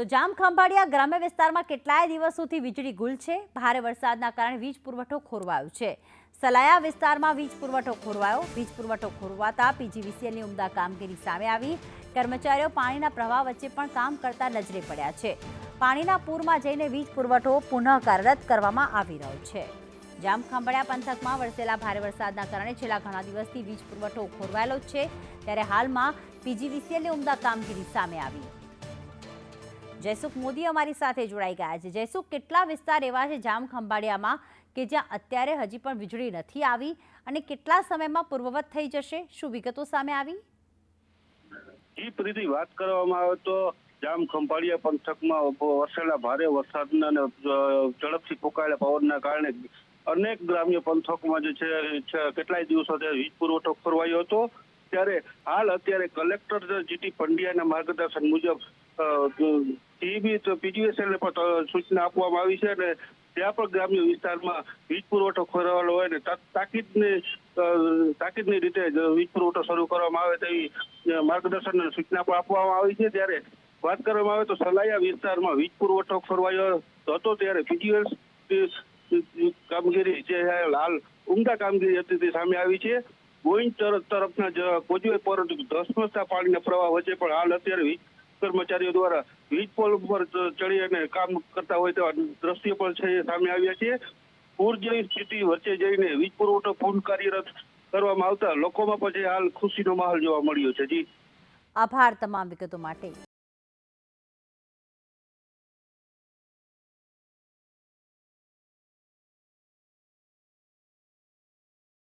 તો જામ ખંભાળિયા ગ્રામ્ય વિસ્તારમાં કેટલાય દિવસોથી વીજળી ગુલ છે. ભારે વરસાદના કારણે વીજ પુરવઠો ખોરવાયો છે. સલાયા વિસ્તારમાં વીજ પુરવઠો ખોરવાયો. વીજ પુરવઠો ખોરવાતા પીજીવીસીએલની ઉમદા કામગીરી સામે આવી. કર્મચારીઓ પાણીના પ્રવાહ વચ્ચે પણ કામ કરતા નજરે પડ્યા છે. પાણીના પૂરમાં જઈને વીજ પુરવઠો પુનઃ કાર્યરત કરવામાં આવી રહ્યો છે. જામ ખંભાળિયા પંથકમાં વરસેલા ભારે વરસાદના કારણે છેલ્લા ઘણા દિવસથી વીજ પુરવઠો ખોરવાયેલો છે. ત્યારે હાલમાં પીજીવીસીએલની ઉમદા કામગીરી સામે આવી. જયસુખ મોદી અમારી સાથે જોડાઈ ગયા છે. જયસુખ, કેટલા વિસ્તાર એવા છે જામ ખંભાળિયામાં કે જ્યાં અત્યારે હજી પણ વીજળી નથી આવી અને કેટલા સમયમાં પૂર્વવત થઈ જશે? શું વિગતો સામે આવી? પ્રીતિ વાત કરવામાં આવે તો જામ ખંભાળિયા પંથકમાં વરસેલા ભારે વરસાદના અને ઝડપથી ફૂંકાયેલા પવનના કારણે અનેક ગ્રામ્ય પંથકમાં જે છે કેટલાય દિવસોથી વીજ પુરવઠો ખોરવાયો હતો. ત્યારે હાલ અત્યારે કલેક્ટર જીટી પંડ્યાના માર્ગદર્શન મુજબ ટીબી તો પણ સૂચના આપવામાં આવી છે અને ત્યાં પણ ગ્રામ્ય વિસ્તારમાં વીજ પુરવઠો ખોરવાયેલો હોય ને તાકીદની તાકીદની રીતે વીજ પુરવઠો શરૂ કરવામાં આવે તેવી માર્ગદર્શન સૂચના પણ આપવામાં આવી છે. ત્યારે વાત કરવામાં આવે તો સલાયા વિસ્તારમાં વીજ પુરવઠો ખોરવાયો હતો ત્યારે પીજીએસ કામગીરી જે લાલ ઉમદા કામગીરી હતી તે સામે આવી છે. ગોઈન તરફ, તરફના જ કોજવે પર ધસમસતા પાણીના પ્રવાહ વચ્ચે પણ હાલ અત્યારે વીજ કર્મચારીઓ દ્વારા વીજ પોલ ઉપર ચડી અને કામ કરતા હોય તેવા દ્રશ્યો પણ છે સામે આવ્યા છે. પૂર જેવી સ્થિતિ વચ્ચે જઈને વીજ પુરવઠો પૂર્ણ કાર્યરત કરવામાં આવતા લોકોમાં પણ હાલ ખુશીનો માહોલ જોવા મળ્યો છે. જી. આભાર તમામ વિગતો માટે.